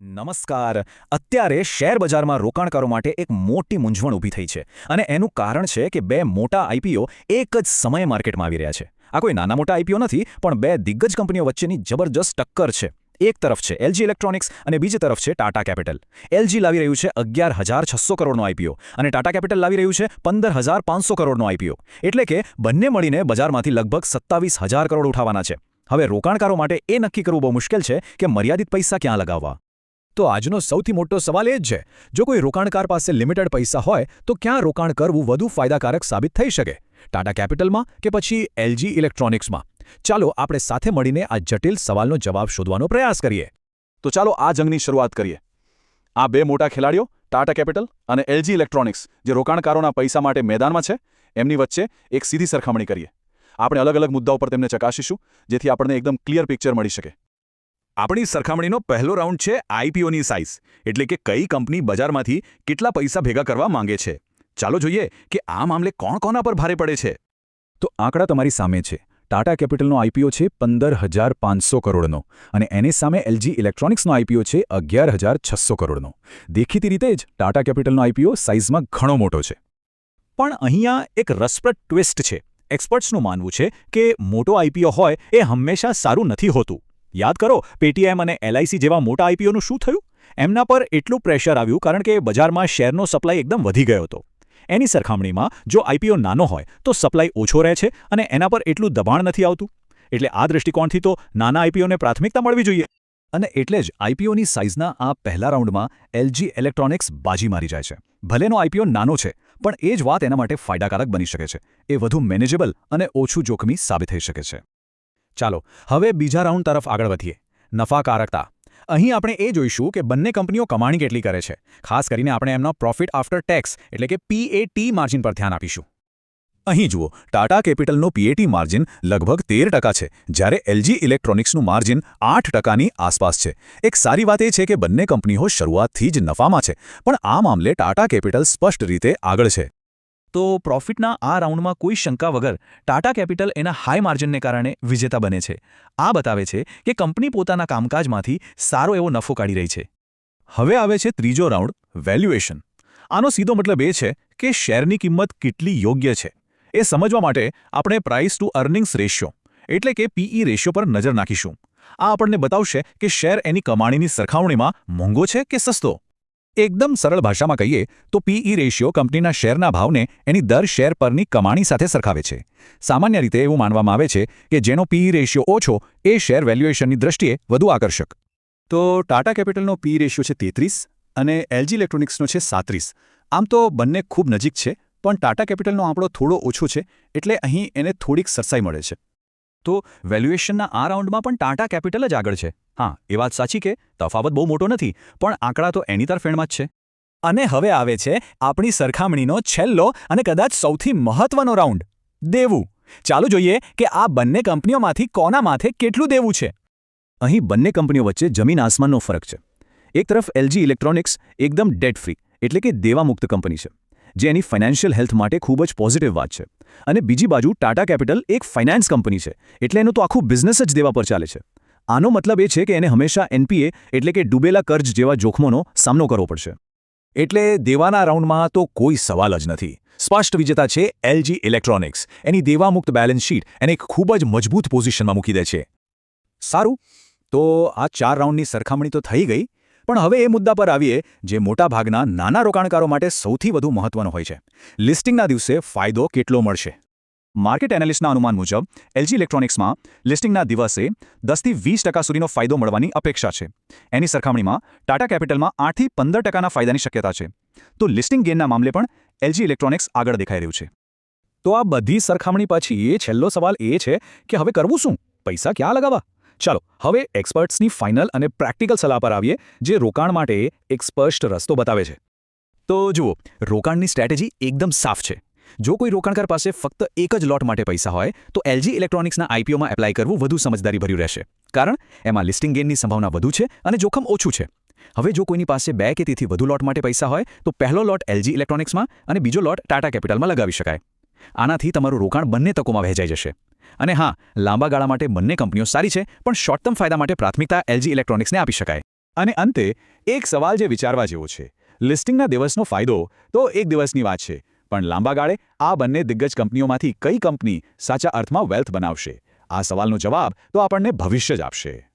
નમસ્કાર. અત્યારે શેર બજારમાં રોકાણકારો માટે એક મોટી મૂંઝવણ ઊભી થઈ છે અને એનું કારણ છે કે બે મોટા આઈપીઓ એક જ સમયે માર્કેટમાં આવી રહ્યા છે. આ કોઈ નાના મોટા આઈપીઓ નથી, પણ બે દિગ્ગજ કંપનીઓ વચ્ચેની જબરજસ્ત ટક્કર છે. એક તરફ છે એલજી ઇલેક્ટ્રોનિક્સ અને બીજી તરફ છે ટાટા કેપિટલ. એલજી લાવી રહ્યું છે અગિયાર હજાર છસો કરોડનો આઈપીઓ અને ટાટા કેપિટલ લાવી રહ્યું છે પંદર હજાર પાંચસો કરોડનો આઈપીઓ એટલે કે બંને મળીને બજારમાંથી લગભગ સત્તાવીસ હજાર કરોડ ઉઠાવવાના છે. હવે રોકાણકારો માટે એ નક્કી કરવું બહુ મુશ્કેલ છે કે મર્યાદિત પૈસા ક્યાં લગાવવા? તો આજનો સૌથી મોટો સવાલ એ જ છે. જો કોઈ રોકાણકાર પાસે લિમિટેડ પૈસા હોય, તો ક્યાં રોકાણ કરવું વધુ ફાયદાકારક સાબિત થઈ શકે? ટાટા કેપિટલમાં કે પછી એલજી ઇલેક્ટ્રોનિક્સમાં? ચાલો આપણે સાથે મળીને આ જટિલ સવાલનો જવાબ શોધવાનો પ્રયાસ કરીએ. તો ચાલો આ જંગની શરૂઆત કરીએ. આ બે મોટા ખેલાડીઓ, ટાટા કેપિટલ અને એલજી ઇલેક્ટ્રોનિક્સ, જે રોકાણકારોના પૈસા માટે મેદાનમાં છે, એમની વચ્ચે એક સીધી સરખામણી કરીએ. આપણે અલગ અલગ મુદ્દાઓ પર તેમને ચકાસીશું, જેથી આપણને એકદમ ક્લિયર પિક્ચર મળી શકે. આપણી સરખામણીનો પહેલો રાઉન્ડ છે આઈપીઓની સાઇઝ, એટલે કે કઈ કંપની બજારમાંથી કેટલા પૈસા ભેગા કરવા માંગે છે. ચાલો જોઈએ કે આ મામલે કોણ કોના પર ભારે પડે છે. તો આંકડા તમારી સામે છે. ટાટા કેપિટલનો આઈપીઓ છે પંદર હજાર પાંચસો કરોડનો અને એની સામે એલજી ઇલેક્ટ્રોનિક્સનો આઈપીઓ છે અગિયાર હજાર છસો કરોડનો. દેખીતી રીતે જ ટાટા કેપિટલનો આઈપીઓ સાઇઝમાં ઘણો મોટો છે. પણ અહીંયા એક રસપ્રદ ટ્વિસ્ટ છે. એક્સપર્ટ્સનું માનવું છે કે મોટો આઈપીઓ હોય એ હંમેશા સારું નથી હોતું. યાદ કરો, પેટીએમ અને એલઆઈસી જેવા મોટા આઈપીઓનું શું થયું? એમના પર એટલું પ્રેશર આવ્યું કારણ કે બજારમાં શેરનો સપ્લાય એકદમ વધી ગયો હતો. એની સરખામણીમાં, જો આઈપીઓ નાનો હોય, તો સપ્લાય ઓછો રહે છે અને એના પર એટલું દબાણ નથી આવતું. એટલે આ દૃષ્ટિકોણથી તો નાના આઈપીઓને પ્રાથમિકતા મળવી જોઈએ. અને એટલે જ આઈપીઓની સાઇઝના આ પહેલા રાઉન્ડમાં એલજી ઇલેક્ટ્રોનિક્સ બાજી મારી જાય છે. ભલેનો આઈપીઓ નાનો છે, પણ એ જ વાત એના માટે ફાયદાકારક બની શકે છે. એ વધુ મેનેજેબલ અને ઓછું જોખમી સાબિત થઈ શકે છે. ચાલો, હવે બીજા રાઉન્ડ તરફ આગળ વધીએ. નફાકારકતા. અહીં આપણે એ જોઈશું કે બંને કંપનીઓ કમાણી કેટલી કરે છે. ખાસ કરીને આપણે એમનો પ્રોફિટ આફ્ટર ટેક્સ એટલે કે પીએટી માર્જિન પર ધ્યાન આપીશું. અહીં જુઓ ટાટા કેપિટલનો પીએટી માર્જિન લગભગ તેર છે, જ્યારે એલજી ઇલેક્ટ્રોનિક્સનું માર્જિન આઠ ટકાની આસપાસ છે. એક સારી વાત એ છે કે બંને કંપનીઓ શરૂઆતથી જ નફામાં છે, પણ આ મામલે ટાટા કેપિટલ સ્પષ્ટ રીતે આગળ છે. તો પ્રોફિટના આ રાઉન્ડમાં કોઈ શંકા વગર ટાટા કેપિટલ એના હાઈ માર્જિનને કારણે વિજેતા બને છે. આ બતાવે છે કે કંપની પોતાના કામકાજમાંથી સારો એવો નફો કાઢી રહી છે. હવે આવે છે ત્રીજો રાઉન્ડ, વેલ્યુએશન. આનો સીધો મતલબ એ છે કે શેરની કિંમત કેટલી યોગ્ય છે. એ સમજવા માટે આપણે પ્રાઇસ ટુ અર્નિંગ્સ રેશિયો એટલે કે પીઈ રેશિયો પર નજર નાખીશું. આ આપણને બતાવશે કે શેર એની કમાણીની સરખામણીમાં મોંઘો છે કે સસ્તો. એકદમ સરળ ભાષામાં કહીએ તો પીઈ રેશિયો કંપનીના શેરના ભાવને એની દર શેર પરની કમાણી સાથે સરખાવે છે. સામાન્ય રીતે એવું માનવામાં આવે છે કે જેનો પીઈ રેશિયો ઓછો એ શેર વેલ્યુએશનની દ્રષ્ટિએ વધુ આકર્ષક. તો ટાટા કેપિટલનો પીઈ રેશિયો છે તેત્રીસ અને એલજી ઇલેક્ટ્રોનિક્સનો છે સાત્રીસ. આમ તો બંને ખૂબ નજીક છે, પણ ટાટા કેપિટલનો આંકડો થોડો ઓછો છે, એટલે અહીં એને થોડીક સરસાઈ મળે છે. તો વેલ્યુએશનના આ રાઉન્ડમાં પણ ટાટા કેપિટલ જ આગળ છે. હા, એ વાત સાચી કે તફાવત બહુ મોટો નથી, પણ આંકડા તો એની તરફેણમાં જ છે. અને હવે આવે છે આપણી સરખામણીનો છેલ્લો અને કદાચ સૌથી મહત્વનો રાઉન્ડ દેવું. ચાલો જોઈએ કે આ બંને કંપનીઓમાંથી કોના માથે કેટલું દેવું છે. અહીં બંને કંપનીઓ વચ્ચે જમીન આસમાનનો ફરક છે. એક તરફ એલજી ઇલેક્ટ્રોનિક્સ, એકદમ ડેટ ફ્રી એટલે કે દેવામુક્ત કંપની છે. જે એની ફાઇનાન્શિયલ હેલ્થ માટે ખૂબ જ પોઝિટિવ વાત છે. અને બીજી બાજુ ટાટા કેપિટલ એક ફાઇનાન્સ કંપની છે, એટલે એનું તો આખું બિઝનેસ જ દેવા પર ચાલે છે. આનો મતલબ એ છે કે એને હંમેશા એનપીએ એટલે કે ડૂબેલા કર્જ જેવા જોખમોનો સામનો કરવો પડશે. એટલે દેવાના રાઉન્ડમાં તો કોઈ સવાલ જ નથી. સ્પષ્ટ વિજેતા છે એલજી ઇલેક્ટ્રોનિક્સ. એની દેવામુક્ત બેલેન્સ શીટ એને એક ખૂબ જ મજબૂત પોઝિશનમાં મૂકી દે છે. સારું, તો આ ચાર રાઉન્ડની સરખામણી તો થઈ ગઈ. પણ હવે એ મુદ્દા પર આવીએ, જે મોટાભાગના નાના રોકાણકારો માટે સૌથી વધુ મહત્વનો હોય છે. લિસ્ટિંગના દિવસે ફાયદો કેટલો મળશે? માર્કેટ એનાલિસ્ટના અનુમાન મુજબ, એલજી ઇલેક્ટ્રોનિક્સમાં લિસ્ટિંગના દિવસે દસથી વીસ ટકા સુધીનો ફાયદો મળવાની અપેક્ષા છે. એની સરખામણીમાં ટાટા કેપિટલમાં આઠથી પંદર ટકાના ફાયદાની શક્યતા છે. તો લિસ્ટિંગ ગેનના મામલે પણ એલજી ઇલેક્ટ્રોનિક્સ આગળ દેખાઈ રહ્યું છે. તો આ બધી સરખામણી પછી એ છેલ્લો સવાલ એ છે કે હવે કરવું શું? પૈસા ક્યાં લગાવવા? ચાલો, હવે એક્સપર્ટ્સની ફાઇનલ અને પ્રેક્ટિકલ સલાહ પર આવીએ, જે રોકાણ માટે એક સ્પષ્ટ રસ્તો બતાવે છે. તો જુઓ, રોકાણની સ્ટ્રેટેજી એકદમ સાફ છે. જો કોઈ રોકાણકાર પાસે ફક્ત એક જ લોટ માટે પૈસા હોય, તો એલજી ઇલેક્ટ્રોનિક્સના આઈપીઓમાં એપ્લાય કરવું વધુ સમજદારી ભર્યું રહેશે. કારણ, એમાં લિસ્ટિંગ ગેનની સંભાવના વધુ છે અને જોખમ ઓછું છે. હવે જો કોઈની પાસે બે કે તેથી વધુ લોટ માટે પૈસા હોય, તો પહેલો લોટ એલજી ઇલેક્ટ્રોનિક્સમાં અને બીજો લોટ ટાટા કેપિટલમાં લગાવી શકાય. આનાથી તમારું રોકાણ બંને તકોમાં વહેંચાઈ જશે. અને હા, લાંબા ગાળા માટે બંને કંપનીઓ સારી છે, પણ શોર્ટ ફાયદા માટે પ્રાથમિકતા એલજી ઇલેક્ટ્રોનિક્સને આપી શકાય. અને અંતે, એક સવાલ જે વિચારવા જેવો છે. લિસ્ટિંગના દિવસનો ફાયદો તો એક દિવસની વાત છે, પણ લાંબા ગાળે આ બંને દિગ્ગજ કંપનીઓમાંથી કઈ કંપની સાચા અર્થમાં વેલ્થ બનાવશે? આ સવાલનો જવાબ તો આપણને ભવિષ્ય જ આપશે.